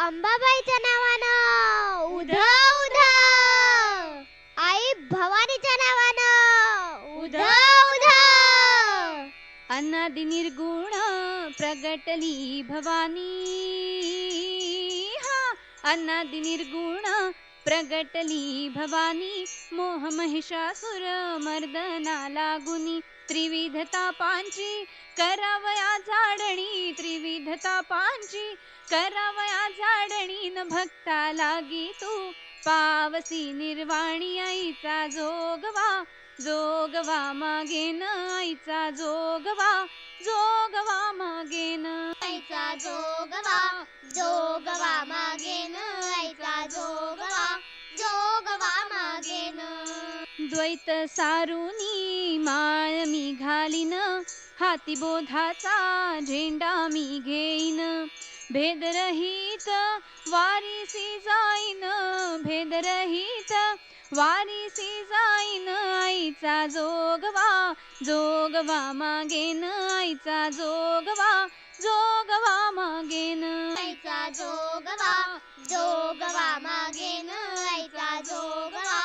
अंबाबाईच्या नावानं. उध उध आई भवानीच्या नावानं. उध उध अनादि निर्गुण प्रगटली भवानी. हा अनादि निर्गुण प्रगटली भवानी. मोह महिषासुर मर्दना लागुनी. त्रिविधता पांची करावया झाडणी त्रिविधता पांची करावया भक्ता लागी तू पावसी निर्वाणी आईचा जोगवा जोगवा मागेन आईचा जोगवा जोगवा मागेन आईचा जोगवा जोगवा मागेन आईचा जोगवा जोगवा मागेन द्वैत सारुनी माळ मी घालीन हाती बोधाचा झेंडा मी घेईन. भेदरहित वारीसी जाईन भेदरहित वारीसी जाईन आईचा जोगवा जोगवा मागेन आईचा जोगवा जोगवा मागेन. आईचा जोगवा जोगवा मागेन आईचा जोगवा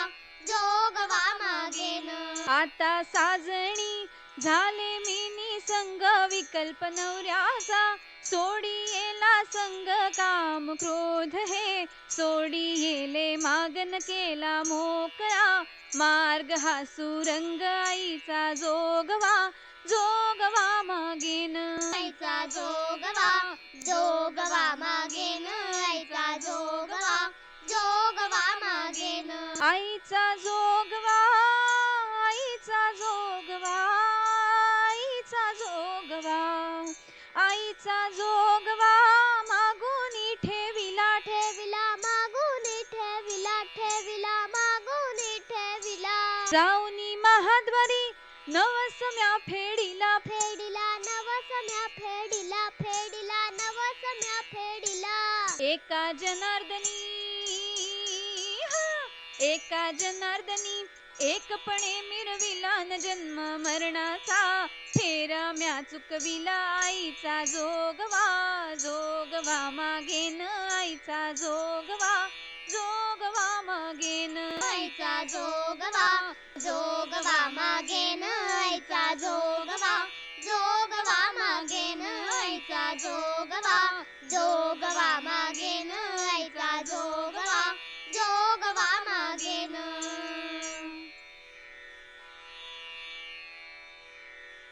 जोगवा मागेन. आता साजणी झाले मी निसंग विकल्प नवऱ्याचा. सोडी येला संग काम क्रोध हे सोडी येले मागन केला मोकळा. मार्ग हा सुरंग आईचा जोगवा. जोगवा मागेन. आईचा जोगवा. जोगवा मागेन. आईचा जोगवा. जोगवा मागेन. आईचा जोगवा जाऊनी महाद्वारी नवसम्या फेडीला. फेडिला नवसम्या फेडिला फेडिला नवसम्या फेडिला. एका जनार्दनी हा, एका जनार्दनी एकपणे मिरविला न जन्म मरणाचा. फेरा म्या चुकविला आईचा जोगवा जोगवा मागेन आईचा जोगवा जोगवा मागेन आईचा जोगवा. जोगवा मागेन नायचा जोगवा जोगवा मागेन आईचा जोगवा जोगवा मागेन आईचा जोगवा जोगवा